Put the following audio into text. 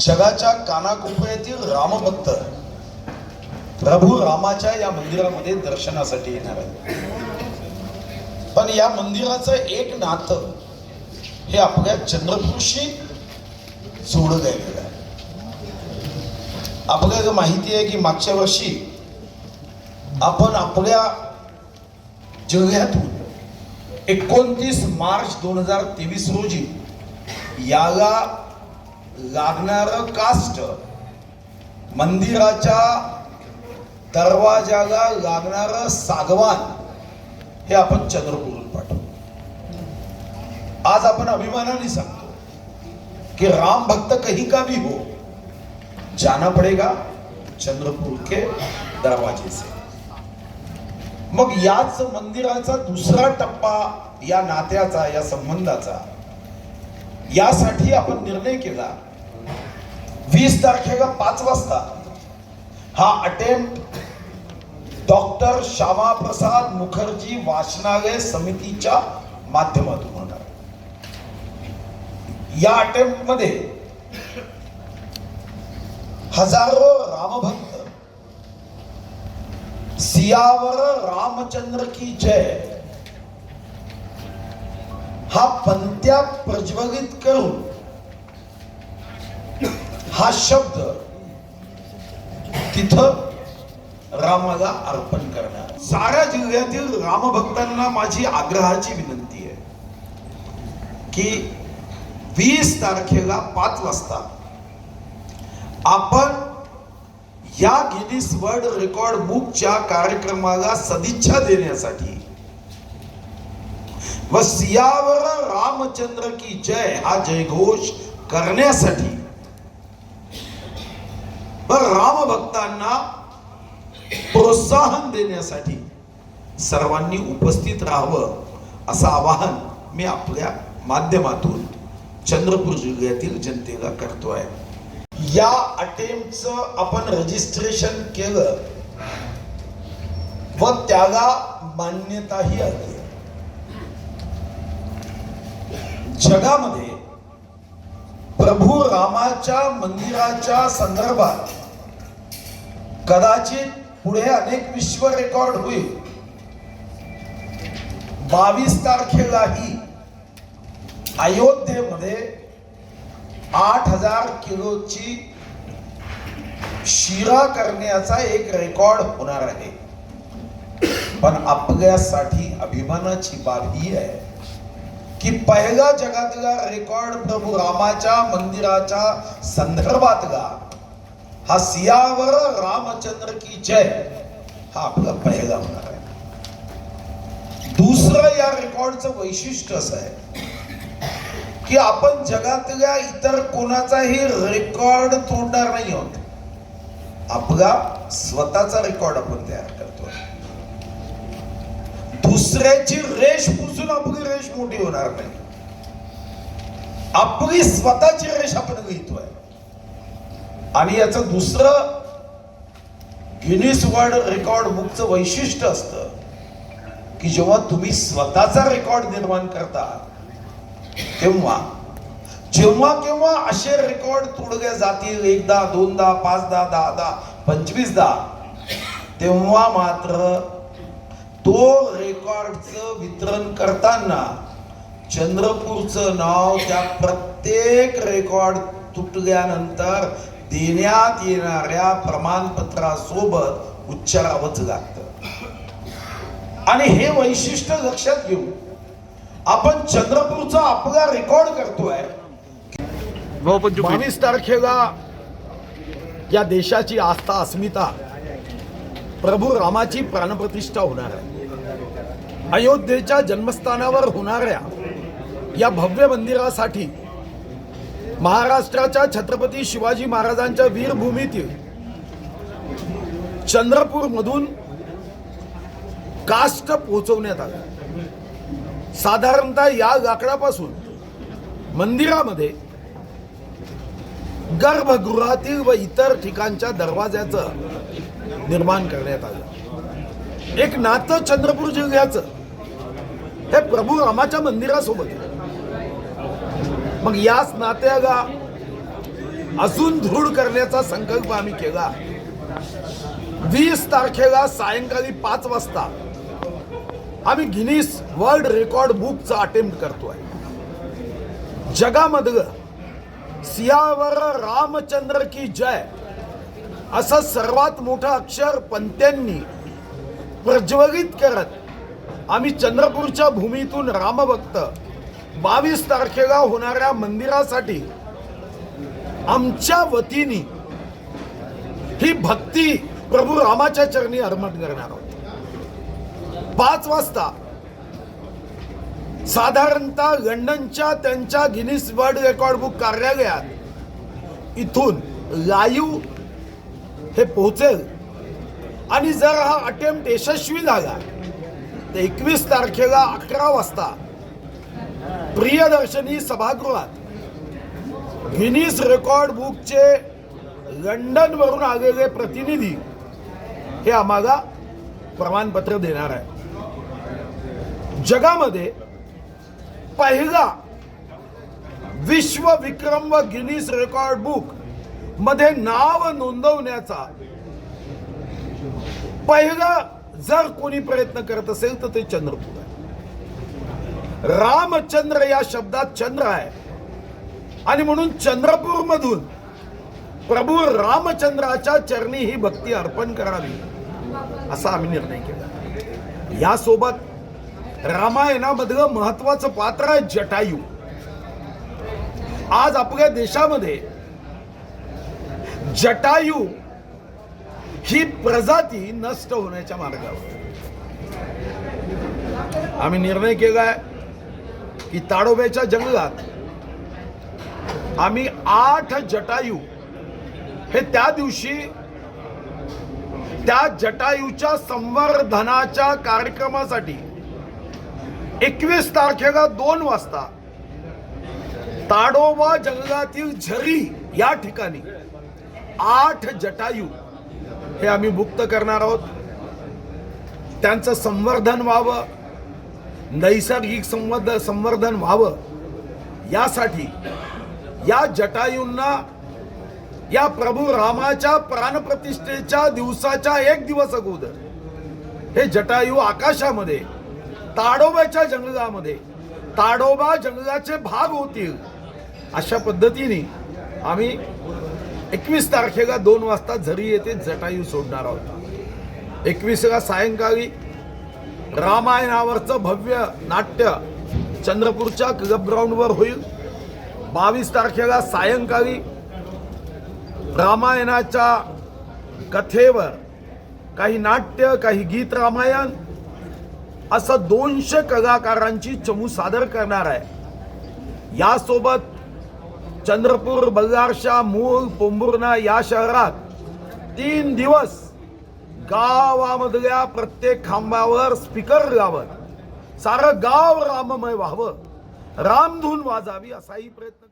जगाच्या कानाकोपऱ्यातील रामभक्त प्रभू रामाच्या या मंदिरामध्ये दर्शनासाठी येणार आहे पण या मंदिराचं एक नातं हे आपल्या चंद्रपूरशी जोडलं गेलेलं आहे. आपल्याला माहिती आहे की मागच्या वर्षी आपण आपल्या जिल्ह्यातून एकोणतीस मार्च दोन हजार तेवीस रोजी याला लागणारं कास्ट मंदिराच्या दरवाजाला लागणारं सागवान हे आपण चंद्रपूरून पाठवू. आज आपण अभिमानाने सांगतो कि राम भक्त कहीं का भी हो जाना पडेगा चंद्रपूर के दरवाजे से. मग याच मंदिराचा दुसरा टप्पा या नात्याचा या संबंधाचा यासाठी आपण निर्णय केला वीस तारखेला पाच वाजता हा अटेम्प्ट डॉक्टर श्यामाप्रसाद मुखर्जी वाचनालय समितीच्या माध्यमातून होणार. या अटेम्प्टमध्ये हजारो रामभक्त सियावर रामचंद्र की जय हा पंत्या प्रज्वलित करून हा शब्द तिथं रामाला अर्पण करणार. साऱ्या जिल्ह्यातील रामभक्तांना माझी आग्रहाची विनंती आहे की वीस तारखेला पाच वाजता आपण या गिनीस वर्ल्ड रेकॉर्ड बुकच्या कार्यक्रमाला सदिच्छा देण्यासाठी व सियावर रामचंद्र की जय हा जयघोष करण्यासाठी व रामभक्तांना प्रोत्साहन देण्यासाठी सर्वांनी उपस्थित राहावं असं आवाहन मी आपल्या माध्यमातून चंद्रपूर जिल्ह्यातील जनतेला करतोय. या अटेम्पचं आपण रजिस्ट्रेशन केलं व त्याला मान्यताही आली. जगामध्ये प्रभू रामाच्या मंदिराच्या संदर्भात कदाचित पुढे अनेक विश्व रेकॉर्ड होईल. बावीस तारखेलाही अयोध्येमध्ये आठ हजार किलोची शिरा करण्याचा एक रेकॉर्ड होणार आहे. पण आपल्यासाठी अभिमानाची बाब ही आहे की पहिला जगातला रेकॉर्ड प्रभू रामाच्या मंदिराच्या संदर्भातला हा सियावर रामचंद्र की जय हा आपला पहिला होणार आहे. दुसरं या रेकॉर्डचं वैशिष्ट्य असं आहे की आपण जगातल्या इतर कोणाचाही रेकॉर्ड तोडणार नाही आहोत. आपला स्वतःचा रेकॉर्ड आपण तयार करतोय दुसऱ्याची रेष पुसून आपली रेष मोठी होणार नाही. आपली स्वतःची रेष आपण लिहितोय आणि याचं दुसरं गिनीस वर्ल्ड रेकॉर्ड बुकचं वैशिष्ट्य असतं की जेव्हा तुम्ही स्वतःचा रेकॉर्ड निर्माण करता तेव्हा जेव्हा केव्हा असे रेकॉर्ड तोडले जातील एकदा दोनदा पाचदा दहादा पंचवीसदा तेव्हा मात्र तो रेकॉर्डचं वितरण करताना चंद्रपूरचं नाव त्या प्रत्येक रेकॉर्ड तुटल्यानंतर देण्यात येणाऱ्या प्रमाणपत्रासोबत उच्चारावंच लागतं. आणि हे वैशिष्ट्य लक्षात घेऊन आपण चंद्रपूरचा आपला रेकॉर्ड करतोय. बावीस तारखेला या देशाची आस्था अस्मिता प्रभू रामाची प्राणप्रतिष्ठा होणार आहे. अयोध्येच्या जन्मस्थानावर होणाऱ्या या भव्य मंदिरासाठी महाराष्ट्राच्या छत्रपती शिवाजी महाराजांच्या वीरभूमीतील चंद्रपूर मधून कास्ट पोहोचवण्यात आलं. साधारणतः या लाकडापासून मंदिरामध्ये गर्भगृहातील व इतर ठिकाणच्या दरवाज्याचं निर्माण करण्यात आलं. एक नातं चंद्रपूर जिल्ह्याचं हे प्रभू रामाच्या मंदिरासोबत. आहे. मग याच नात्याला अजून दृढ करण्याचा संकल्प आम्ही केला. वीस तारखेला सायंकाळी पाच वाजता आम्ही गिनीस वर्ल्ड रेकॉर्ड बुकचा अटेम्प्ट करतोय. जगामधलं सियावर रामचंद्र की जय असं सर्वात मोठं अक्षर पंत्यांनी प्रज्वलित करत आम्ही चंद्रपूरच्या भूमीतून रामभक्त बावीस तारखेला होणाऱ्या मंदिरासाठी आमच्या वतीने ही भक्ती प्रभू रामाच्या चरणी अर्पण करणार आहोत. पाच वाजता साधारणतः लंडनच्या त्यांच्या गिनीस वर्ल्ड रेकॉर्ड बुक कार्यालयात इथून लाईव्ह हे पोहोचेल. आणि जर हा अटेम्प्ट यशस्वी झाला तर एकवीस तारखेला अकरा वाजता प्रियदर्शनी सभागृहात गिनीस रेकॉर्ड बुकचे लंडन वरून आलेले प्रतिनिधी हे आम्हाला प्रमाणपत्र देणार आहे जगामध्ये पहिला विश्व विक्रम व गिनीस रेकॉर्ड बुकमध्ये नाव नोंदवण्याचा पहिला जर कोणी प्रयत्न करत असेल तर ते चंद्रपूर आहे. रामचंद्र या शब्दात चंद्र आहे. आणि म्हणून चंद्रपूर मधून प्रभू रामचंद्राच्या चरणी ही भक्ती अर्पण करावी असा आम्ही निर्णय केला. यासोबत रामायणामधलं महत्वाचं पात्र आहे जटायू. आज आपल्या देशामध्ये जटायू ही प्रजाती नष्ट होण्याच्या मार्गावर. आम्ही निर्णय केलाय की ताडोब्याच्या जंगलात आम्ही आठ जटायू हे त्या दिवशी त्या जटायूच्या संवर्धनाच्या कार्यक्रमासाठी एकवीस तारखेला दोन वाजता ताडोबा जंगलातील झरी या ठिकाणी आठ जटायू हे आम्ही मुक्त करणार आहोत. त्यांचं संवर्धन व्हावं. नैसर्गिक संवर्ध संवर्धन व्हावं. यासाठी या जटायूंना या प्रभू रामाच्या प्राणप्रतिष्ठेच्या दिवसाच्या एक दिवस अगोदर हे जटायू आकाशामध्ये ताडोबाच्या जंगलामध्ये ताडोबा जंगलाचे भाग होतील. अशा पद्धतीने आम्ही एकवीस तारखेला दोन वाजता झरी येथे जटायू सोडणार आहोत. एकवीसला सायंकाळी रामायणावरचं भव्य नाट्य चंद्रपूरच्या क्लब ग्राउंडवर होईल. बावीस तारखेला सायंकाळी रामायणाच्या कथेवर काही नाट्य काही गीत रामायण असं दोनशे कलाकारांची चमू सादर करणार आहे. यासोबत चंद्रपूर बल्लारशा मूळ पोंभुर्णा या शहरात तीन दिवस गावामधल्या प्रत्येक खांबावर स्पीकर लावत. सारं गाव राममय व्हावं. रामधून वाजावी असाही प्रयत्न